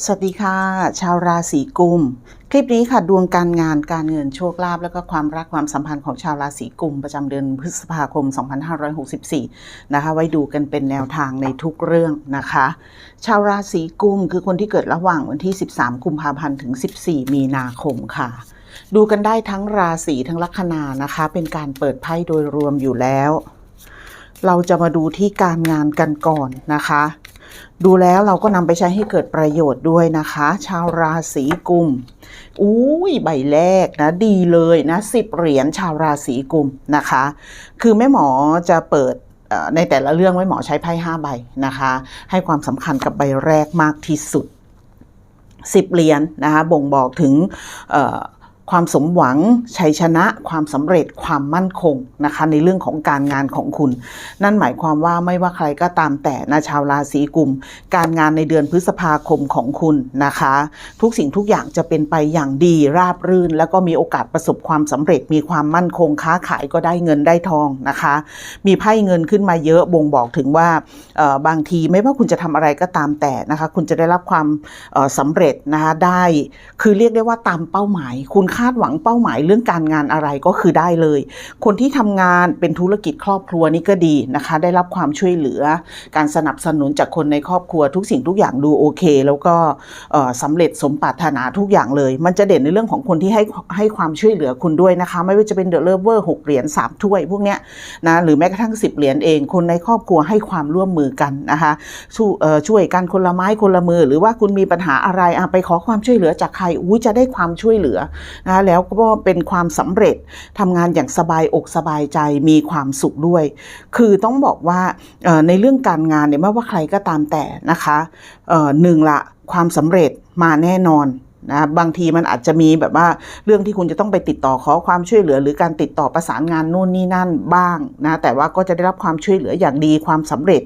สวัสดีค่ะ ชาวราศีกุม คลิปนี้ค่ะดวงการงานการเงินโชคลาภแล้วก็ความรักความสัมพันธ์ของชาวราศีกุม ประจำเดือนพฤษภาคม 2564 นะคะ ไว้ดูกันเป็นแนวทางในทุกเรื่องนะคะ ชาวราศีกุมคือคนที่เกิดระหว่างวันที่ 13 กุมภาพันธ์ถึง 14 มีนาคมค่ะดูกันได้ทั้งราศีทั้งลัคนานะคะ เป็นการเปิดไพ่โดยรวมอยู่แล้ว เราจะมาดูที่การงานกันก่อนนะคะ ดูแล้วเราก็นำไปใช้ให้เกิดประโยชน์ด้วยนะคะ ชาวราศีกุมอุ้ยใบแรกนะดีเลยนะสิบเหรียญชาวราศีกุมนะคะ คือแม่หมอจะเปิดในแต่ละเรื่องแม่หมอใช้ไพ่ห้าใบนะคะ ให้ความสำคัญกับใบแรกมากที่สุดสิบเหรียญนะคะบ่งบอกถึง ความสมหวัง ชัยชนะ ความสำเร็จความมั่นคงนะคะในเรื่องของการงานของคุณ นั่นหมายความว่าไม่ว่าใครก็ตามแต่นะชาวราศีกุม การงานในเดือนพฤษภาคมของคุณนะคะ ทุกสิ่งทุกอย่างจะเป็นไปอย่างดีราบรื่น แล้วก็มีโอกาสประสบความสำเร็จมีความมั่นคงค้าขายก็ได้เงินได้ทองนะคะ มีไพ่เงินขึ้นมาเยอะบ่งบอกถึงว่าเอ่อบางทีไม่ว่าคุณจะทำอะไรก็ตามแต่นะคะ คุณจะได้รับความเอ่อสำเร็จนะคะได้คือเรียกได้ว่าตามเป้าหมายคุณคาาดหวังเป้าหมายเรื่องการงานอะไรก็คือได้เลย คนที่ทำงานเป็นธุรกิจครอบครัวนี่ก็ดีนะคะ ได้รับความช่วยเหลือ การสนับสนุนจากคนในครอบครัวทุกสิ่งทุกอย่างดูโอเค แล้วก็สำเร็จสมปรารถนาทุกอย่างเลย มันจะเด่นในเรื่องของคนที่ให้ให้ความช่วยเหลือคุณด้วยนะคะ ไม่ว่าจะเป็นเดอะเลเวอร์หกเหรียญสามถ้วยพวกเนี้ยนะหรือแม้กระทั่งสิบเหรียญเอง คนในครอบครัวให้ความร่วมมือกันนะคะช่วยเอ่อช่วยกันคนละไม้คนละมือ หรือว่าคุณมีปัญหาอะไรไปขอความช่วยเหลือจากใครอุ้ยจะได้ความช่วยเหลือนะแล้วก็เป็นความสำเร็จทำงานอย่างสบายอกสบายใจมีความสุขด้วย คือต้องบอกว่าในเรื่องการงานเนี่ยไม่ว่าใครก็ตามแต่นะคะหนึ่งละความสำเร็จมาแน่นอนนะบางทีมันอาจจะมีแบบว่าเรื่องที่คุณจะต้องไปติดต่อขอความช่วยเหลือ หรือการติดต่อประสานงานนู่นนี่นั่นบ้างนะแต่ว่าก็จะได้รับความช่วยเหลืออย่างดีความสำเร็จ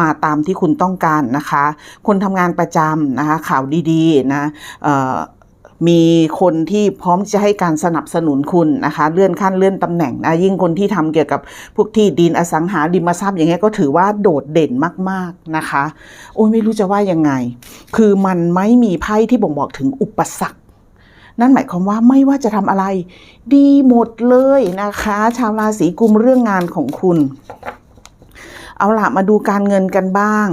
มาตามที่คุณต้องการนะคะ คนทำงานประจำนะคะข่าวดีๆนะ มีคนที่พร้อมจะให้การสนับสนุนคุณนะคะ เลื่อนขั้นเลื่อนตำแหน่งนะยิ่งคนที่ทำเกี่ยวกับพวกที่ดินอสังหาริมทรัพย์อย่างเงี้ยก็ถือว่าโดดเด่นมากๆนะคะ โอ้ยไม่รู้จะว่ายังไง คือมันไม่มีไพ่ที่บ่งบอกถึงอุปสรรคนั่นหมายความว่าไม่ว่าจะทำอะไร ดีหมดเลยนะคะ ชาวราศีกุมเรื่องงานของคุณ เอาล่ะมาดูการเงินกันบ้าง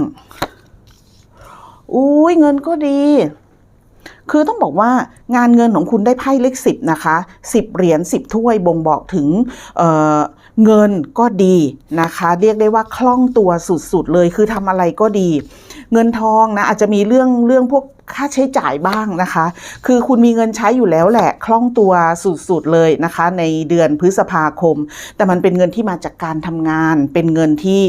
อุ้ยเงินก็ดี คือต้องบอกว่า งานเงินของคุณได้ไพ่เลขสิบนะคะสิบเหรียญสิบถ้วยบ่งบอกถึงเเงินก็ดีนะคะ เรียกได้ว่าคล่องตัวสุดๆเลยคือทำอะไรก็ดี เงินทองนะอาจจะมีเรื่องเรื่องพวกค่าใช้จ่ายบ้างนะคะ คือคุณมีเงินใช้อยู่แล้วแหละคล่องตัวสุดๆเลยนะคะ ในเดือนพฤษภาคม แต่มันเป็นเงินที่มาจากการทำงาน เป็นเงินที่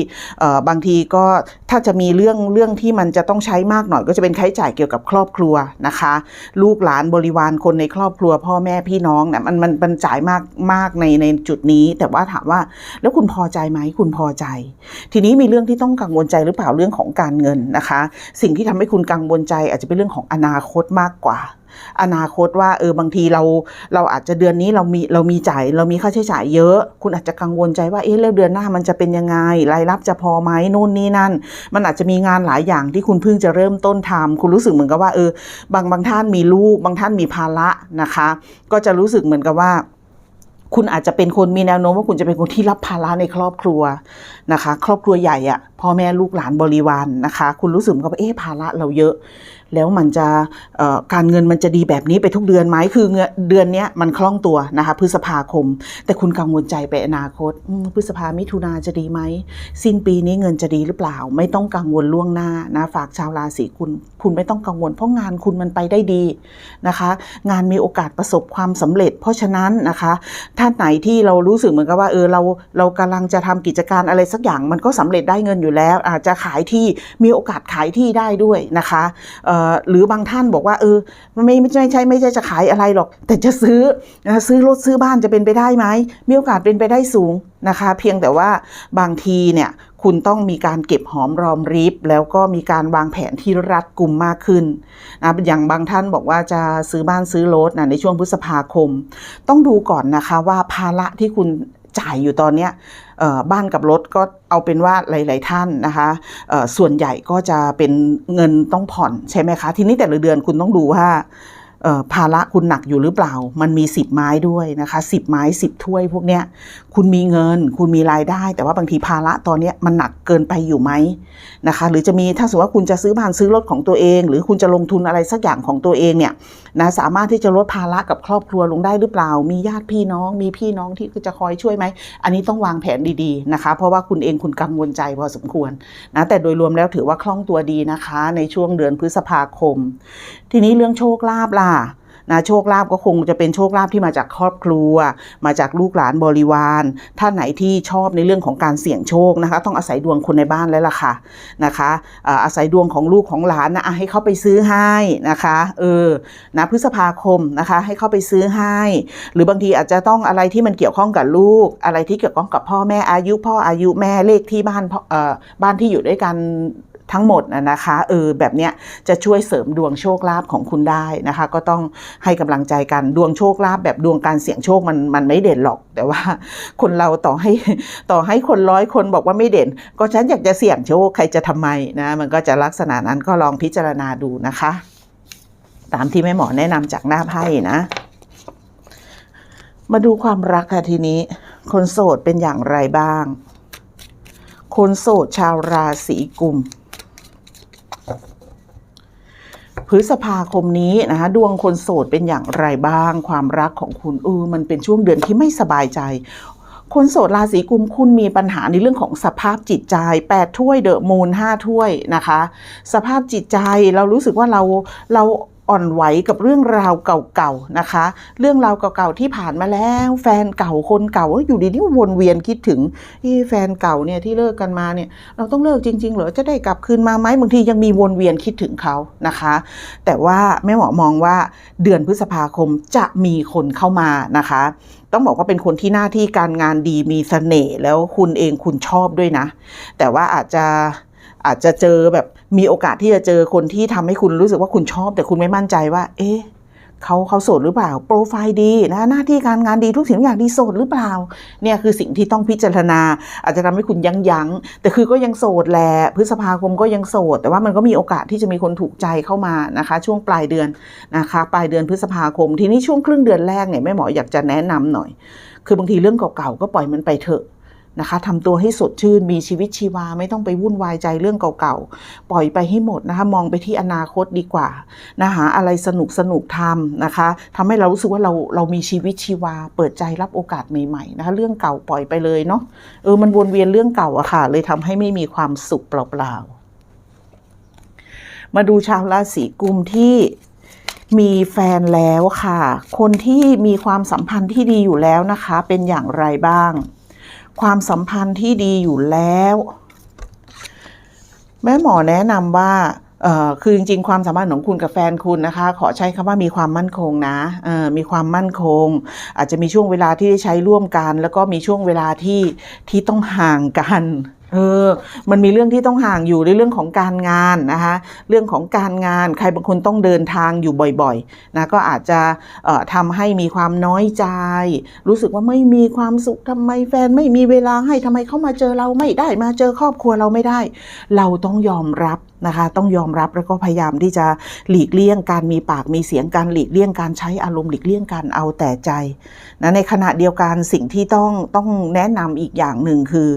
บางทีก็ถ้าจะมีเรื่องเรื่องที่มันจะต้องใช้มากหน่อย ก็จะเป็นค่าใช้จ่ายเกี่ยวกับครอบครัวนะคะ ลูกหลานบริวารคนในครอบครัวพ่อแม่พี่น้องเนี่ยมันมันมันจ่ายมากมากในในจุดนี้ แต่ว่าถามว่าแล้วคุณพอใจไหมคุณพอใจ ทีนี้มีเรื่องที่ต้องกังวลใจหรือเปล่าเรื่องของการเงินนะคะ สิ่งที่ทำให้คุณกังวลใจอาจจะเป็นเรื่องของอนาคตมากกว่า อนาคตว่าเออบางทีเราเราอาจจะเดือนนี้เรามีเรามีจ่ายเรามีค่าใช้จ่ายเยอะ คุณอาจจะกังวลใจว่าเอ๊ะแล้วเดือนหน้ามันจะเป็นยังไงรายรับจะพอไหมนู่นนี่นั่น มันอาจจะมีงานหลายอย่างที่คุณเพิ่งจะเริ่มต้นทำคุณรู้สึกเหมือนกับว่าเออบางบางท่านมีลูก บางท่านมีภาระนะคะ ก็จะรู้สึกเหมือนกับว่าคุณอาจจะเป็นคนมีแนวโน้มว่าคุณจะเป็นคนที่รับภาระในครอบครัวนะคะ ครอบครัวใหญ่อะพ่อแม่ลูกหลานบริวารนะคะ คุณรู้สึกเหมือนกับว่าเอ๊ะภาระเราเยอะ แล้วมันจะการเงินมันจะดีแบบนี้ไปทุกเดือนไหมคือเดือนนี้มันคล่องตัวนะคะพฤษภาคม แต่คุณกังวลใจไปอนาคตพฤษภามิถุนาจะดีไหมสิ้นปีนี้เงินจะดีหรือเปล่า ไม่ต้องกังวลล่วงหน้านะฝากชาวราศีคุณ คุณไม่ต้องกังวล เพราะงานคุณมันไปได้ดีนะคะ งานมีโอกาสประสบความสำเร็จ เพราะฉะนั้นนะคะท่านไหนที่เรารู้สึกเหมือนกับว่าเออเราเรากำลังจะทำกิจการอะไรสักอย่างมันก็สำเร็จได้เงินอยู่แล้ว อาจจะขายที่มีโอกาสขายที่ได้ด้วยนะคะหรือบางท่านบอกว่าเออมันไม่ไม่ใช่ไม่ใช่ไม่ใช่จะขายอะไรหรอก แต่จะซื้อซื้อรถซื้อบ้านจะเป็นไปได้ไหมมีโอกาสเป็นไปได้สูงนะคะ เพียงแต่ว่าบางทีเนี่ยคุณต้องมีการเก็บหอมรอมริบ แล้วก็มีการวางแผนที่รัดกุมมากขึ้นนะอย่างบางท่านบอกว่าจะซื้อบ้านซื้อรถนะในช่วงพฤษภาคม ต้องดูก่อนนะคะว่าภาระที่คุณ จ่ายอยู่ตอนเนี้ยบ้านกับรถก็เอาเป็นว่าหลาย ๆ ท่านนะคะส่วนใหญ่ก็จะเป็นเงินต้องผ่อนใช่ไหมคะ ทีนี้แต่ละเดือนคุณต้องดูว่า ภาระคุณหนักอยู่หรือเปล่า มันมีสิบไม้ด้วยนะคะสิบไม้สิบถ้วยพวกเนี้ย คุณมีเงิน คุณมีรายได้ แต่ว่าบางทีภาระตอนเนี้ยมันหนักเกินไปอยู่ไหมนะคะ หรือจะมีถ้าสมมติว่าคุณจะซื้อบ้านซื้อรถของตัวเอง หรือคุณจะลงทุนอะไรสักอย่างของตัวเองเนี่ยนะสามารถที่จะลดภาระกับครอบครัวลงได้หรือเปล่า มีญาติพี่น้อง มีพี่น้องที่จะคอยช่วยไหม อันนี้ต้องวางแผนดีๆนะคะ เพราะว่าคุณเองคุณกังวลใจพอสมควรนะแต่โดยรวมแล้วถือว่าคล่องตัวดีนะคะ ในช่วงเดือนพฤษภาคม ทีนี้เรื่องโชคลาภล่ะนะโชคลาภก็คงจะเป็นโชคลาภที่มาจากครอบครัว มาจากลูกหลานบริวารท่านไหนที่ชอบในเรื่องของการเสี่ยงโชคนะคะ ต้องอาศัยดวงคนในบ้านแล้วล่ะค่ะนะคะอาศัยดวงของลูกของหลานนะให้เขาไปซื้อให้นะคะเออนะพฤษภาคมนะคะ ให้เขาไปซื้อให้ หรือบางทีอาจจะต้องอะไรที่มันเกี่ยวข้องกับลูก อะไรที่เกี่ยวข้องกับพ่อแม่อายุ พ่ออายุแม่เลขที่บ้านเอ่อบ้านที่อยู่ด้วยกัน ทั้งหมดนะคะเออแบบเนี้ยจะช่วยเสริมดวงโชคลาภของคุณได้นะคะ ก็ต้องให้กำลังใจกันดวงโชคลาภแบบดวงการเสี่ยงโชคมันมันไม่เด่นหรอก แต่ว่าคนเราต่อให้ต่อให้คนร้อยคนบอกว่าไม่เด่น ก็ฉันอยากจะเสี่ยงโชคใครจะทำไมนะมันก็จะลักษณะนั้นก็ลองพิจารณาดูนะคะ ตามที่แม่หมอแนะนำจากหน้าไพ่นะ มาดูความรักค่ะทีนี้ คนโสดเป็นอย่างไรบ้าง คนโสดชาวราศีกุม พฤษภาคมนี้นะคะดวงคนโสดเป็นอย่างไรบ้าง ความรักของคุณเออมันเป็นช่วงเดือนที่ไม่สบายใจ คนโสดราศีกุมคุณมีปัญหาในเรื่องของสภาพจิตใจ8ถ้วยเดอะมูน5ถ้วยนะคะ สภาพจิตใจเรารู้สึกว่าเราเรา อ่อนไหวกับเรื่องราวเก่าๆนะคะ เรื่องราวเก่าๆที่ผ่านมาแล้ว แฟนเก่าคนเก่าอยอยู่ดีๆวนเวียนคิดถึงแฟนเก่าเนี่ยที่เลิกกันมาเนี่ยเราต้องเลิกจริง ๆ เหรอจะได้กลับคืนมาไหมบางทียังมีวนเวียนคิดถึงเขานะคะ แต่ว่าแม่หมอมองว่าเดือนพฤษภาคมจะมีคนเข้ามานะคะ ต้องบอกว่าเป็นคนที่หน้าที่การงานดีมีเสน่ห์แล้วคุณเองคุณชอบด้วยนะ แต่ว่าอาจจะอาจจะเจอแบบ มีโอกาสที่จะเจอคนที่ทำให้คุณรู้สึกว่าคุณชอบ แต่คุณไม่มั่นใจว่า เอ๊ะเขาเขาโสดหรือเปล่า โปรไฟล์ดีนะหน้าที่การงานดีทุกสิ่งทุกอย่างดีโสดหรือเปล่า เนี่ยคือสิ่งที่ต้องพิจารณา อาจจะทำให้คุณยั้งยั้งแต่คือก็ยังโสดแหละพฤษภาคมก็ยังโสด แต่ว่ามันก็มีโอกาสที่จะมีคนถูกใจเข้ามานะคะ ช่วงปลายเดือนนะคะ ปลายเดือนพฤษภาคม ทีนี้ช่วงครึ่งเดือนแรกเนี่ยแม่หมออยากจะแนะนำหน่อย คือบางทีเรื่องเก่าๆก็ปล่อยมันไปเถอะ นะคะทำตัวให้สดชื่นมีชีวิตชีวาไม่ต้องไปวุ่นวายใจเรื่องเก่าๆ ปล่อยไปให้หมดนะคะ มองไปที่อนาคตดีกว่านะคะอะไรสนุกสนุกทำนะคะทำให้เรารู้สึกว่าเราเรามีชีวิตชีวา เปิดใจรับโอกาสใหม่ๆนะคะเรื่องเก่าปล่อยไปเลยเนาะเออมันวนเวียนเรื่องเก่าอะค่ะ เลยทำให้ไม่มีความสุขเปล่าๆ มาดูชาวราศีกุมที่มีแฟนแล้วค่ะ คนที่มีความสัมพันธ์ที่ดีอยู่แล้วนะคะ เป็นอย่างไรบ้าง ความสัมพันธ์ที่ดีอยู่แล้ว แม่หมอแนะนำว่าคือจริงๆ ความสัมพันธ์ของคุณกับแฟนคุณนะคะ ขอใช้คำว่ามีความมั่นคงนะมีความมั่นคง อาจจะมีช่วงเวลาที่ได้ใช้ร่วมกัน แล้วก็มีช่วงเวลาที่ที่ต้องห่างกัน เออ มันมีเรื่องที่ต้องห่างอยู่ในเรื่องของการงานนะคะ เรื่องของการงานใครบางคนต้องเดินทางอยู่บ่อยๆนะก็อาจจะออทำให้มีความน้อยใจ รู้สึกว่าไม่มีความสุขทำไมแฟนไม่มีเวลาให้ทำไมเขามาเจอเราไม่ได้มาเจอครอบครัวเราไม่ได้ เราต้องยอมรับนะคะต้องยอมรับแล้วก็พยายามที่จะหลีกเลี่ยงการมีปากมีเสียงการหลีกเลี่ยงการใช้อารมณ์หลีกเลี่ยงการเอาแต่ใจนะในขณะเดียวกันสิ่งที่ต้องต้องแนะนำอีกอย่างหนึ่งคือ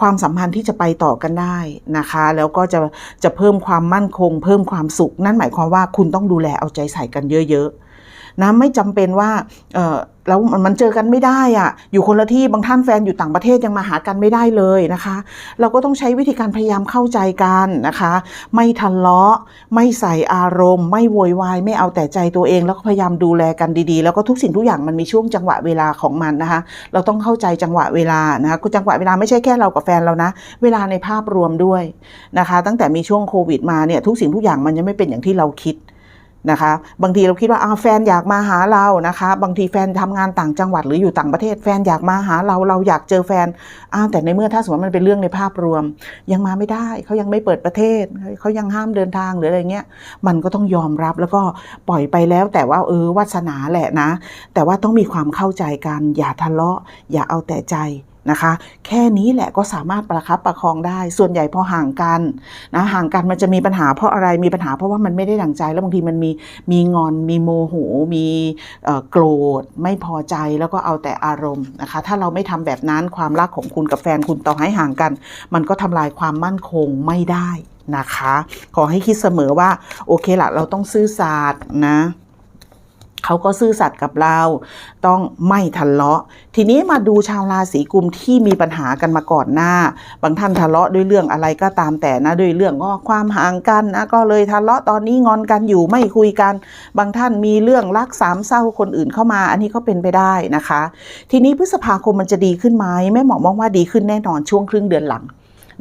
ความสัมพันธ์ที่จะไปต่อกันได้นะคะ แล้วก็จะจะเพิ่มความมั่นคง เพิ่มความสุข นั่นหมายความว่าคุณต้องดูแลเอาใจใส่กันเยอะๆนะไม่จำเป็นว่าเออ แล้วมันเจอกันไม่ได้อะอยู่คนละที่บางท่านแฟนอยู่ต่างประเทศยังมาหากันไม่ได้เลยนะคะ เราก็ต้องใช้วิธีการพยายามเข้าใจกันนะคะ ไม่ทะเลาะ ไม่ใส่อารมณ์ ไม่โวยวาย ไม่เอาแต่ใจตัวเอง แล้วก็พยายามดูแลกันดีๆ แล้วก็ทุกสิ่งทุกอย่างมันมีช่วงจังหวะเวลาของมันนะคะ เราต้องเข้าใจจังหวะเวลานะคะจังหวะเวลาไม่ใช่แค่เรากับแฟนเรานะ เวลาในภาพรวมด้วยนะคะ ตั้งแต่มีช่วงโควิดมาเนี่ยทุกสิ่งทุกอย่างมันยังไม่เป็นอย่างที่เราคิด นะคะ บางทีเราคิดว่าอ้าวแฟนอยากมาหาเรานะคะ บางทีแฟนทำงานต่างจังหวัดหรืออยู่ต่างประเทศแฟนอยากมาหาเราเราอยากเจอแฟนอ้าวแต่ในเมื่อถ้าสมมติมันเป็นเรื่องในภาพรวม ยังมาไม่ได้เขายังไม่เปิดประเทศเขายังห้ามเดินทางหรืออะไรเงี้ยมันก็ต้องยอมรับแล้วก็ปล่อยไปแล้ว แต่ว่าเออวาสนาแหละนะ แต่ว่าต้องมีความเข้าใจกันอย่าทะเลาะ อย่าเอาแต่ใจ นะคะ แค่นี้แหละก็สามารถประคับประคองได้ ส่วนใหญ่พอห่างกันนะห่างกันมันจะมีปัญหาเพราะอะไรมีปัญหาเพราะว่ามันไม่ได้ดั่งใจแล้วบางทีมันมีมีงอนมีโมโหมีโกรธไม่พอใจแล้วก็เอาแต่อารมณ์นะคะ ถ้าเราไม่ทำแบบนั้นความรักของคุณกับแฟนคุณต่อให้ห่างกัน มันก็ทำลายความมั่นคงไม่ได้นะคะ ขอให้คิดเสมอว่า โอเคละเราต้องซื่อสัตย์นะ เขาก็ซื่อสัตย์กับเรา ต้องไม่ทะเลาะ ทีนี้มาดูชาวราศีกุมที่มีปัญหากันมาก่อนหน้า บางท่านทะเลาะด้วยเรื่องอะไรก็ตามแต่นะด้วยเรื่องก็ความห่างกันนะก็เลยทะเลาะตอนนี้งอนกันอยู่ไม่คุยกัน บางท่านมีเรื่องรักสามเศร้าคนอื่นเข้ามา อันนี้ก็เป็นไปได้นะคะ ทีนี้พฤษภาคมมันจะดีขึ้นไหมแม่หมอมองว่าดีขึ้นแน่นอนช่วงครึ่งเดือนหลัง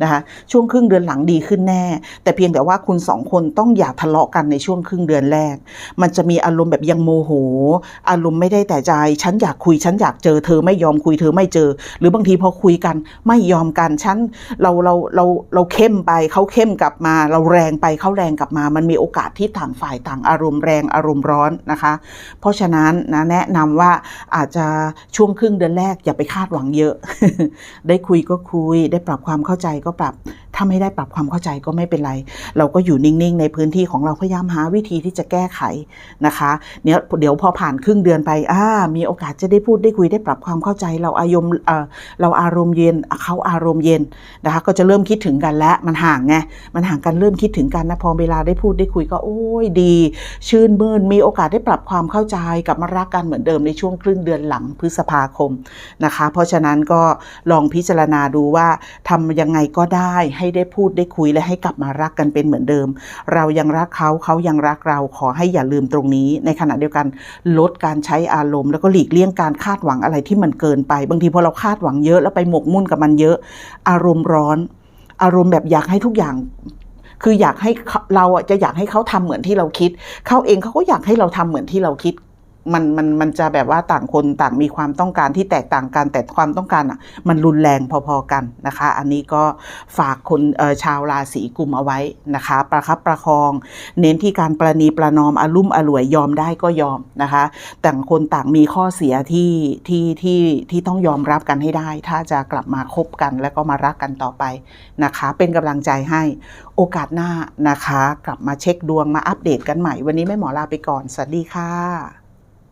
นะคะช่วงครึ่งเดือนหลังดีขึ้นแน่ แต่เพียงแต่ว่าคุณสองคนต้องอย่าทะเลาะกันในช่วงครึ่งเดือนแรก มันจะมีอารมณ์แบบยังโมโห อารมณ์ไม่ได้แต่ใจ ฉันอยากคุยฉันอยากเจอเธอไม่ยอมคุยเธอไม่เจอ หรือบางทีพอคุยกันไม่ยอมกันฉันเราเราเราเราเข้มไปเขาเข้มกลับมา เราแรงไปเขาแรงกลับมา มันมีโอกาสที่ต่างฝ่ายต่างอารมณ์แรงอารมณ์ร้อนนะคะ เพราะฉะนั้นนะแนะนำว่าอาจจะช่วงครึ่งเดือนแรกอย่าไปคาดหวังเยอะ ได้คุยก็คุยได้ปรับความเข้าใจก็ก็ปรับ ถ้าไม่ได้ปรับความเข้าใจก็ไม่เป็นไร เราก็อยู่นิ่งๆ ในพื้นที่ของเราพยายามหาวิธีที่จะแก้ไขนะคะเนี่ยเดี๋ยวพอผ่านครึ่งเดือนไปอ่ามีโอกาสจะได้พูดได้คุยได้ปรับความเข้าใจ เราอารมณ์เออเราอารมณ์เย็นเขาอารมณ์เย็นนะคะก็จะเริ่มคิดถึงกันแล้วมันห่างไงมันห่างกันเริ่มคิดถึงกันนะพอเวลาได้พูดได้คุยก็โอ้ยดี ชื่นมื่นมีโอกาสได้ปรับความเข้าใจกลับมารักกันเหมือนเดิมในช่วงครึ่งเดือนหลังพฤษภาคมนะคะ เพราะฉะนั้นก็ลองพิจารณาดูว่าทำยังไงก็ได้ให้ได้พูดได้คุยและให้กลับมารักกันเป็นเหมือนเดิม เรายังรักเขาเขายังรักเราขอให้อย่าลืมตรงนี้ ในขณะเดียวกันลดการใช้อารมณ์ แล้วก็หลีกเลี่ยงการคาดหวังอะไรที่มันเกินไป บางทีพอเราคาดหวังเยอะแล้วไปหมกมุ่นกับมันเยอะ อารมณ์ร้อน อารมณ์แบบอยากให้ทุกอย่างคืออยากให้เราอะจะอยากให้เขาทำเหมือนที่เราคิด เขาเองเขาก็อยากให้เราทำเหมือนที่เราคิด มันมันมันจะแบบว่าต่างคนต่างมีความต้องการที่แตกต่างกัน แต่ความต้องการอะมันรุนแรงพอๆกันนะคะ อันนี้ก็ฝากคนเอ่อชาวราศีกุมเอาไว้นะคะ ประคับประคอง เน้นที่การประนีประนอมอารุ่มอร่วยยอมได้ก็ยอมนะคะต่างคนต่างมีข้อเสียที่ที่ที่ที่ต้องยอมรับกันให้ได้ ถ้าจะกลับมาคบกันแล้วก็มารักกันต่อไปนะคะ เป็นกำลังใจให้โอกาสหน้านะคะ กลับมาเช็คดวงมาอัปเดตกันใหม่ วันนี้แม่หมอลาไปก่อน สวัสดีค่ะ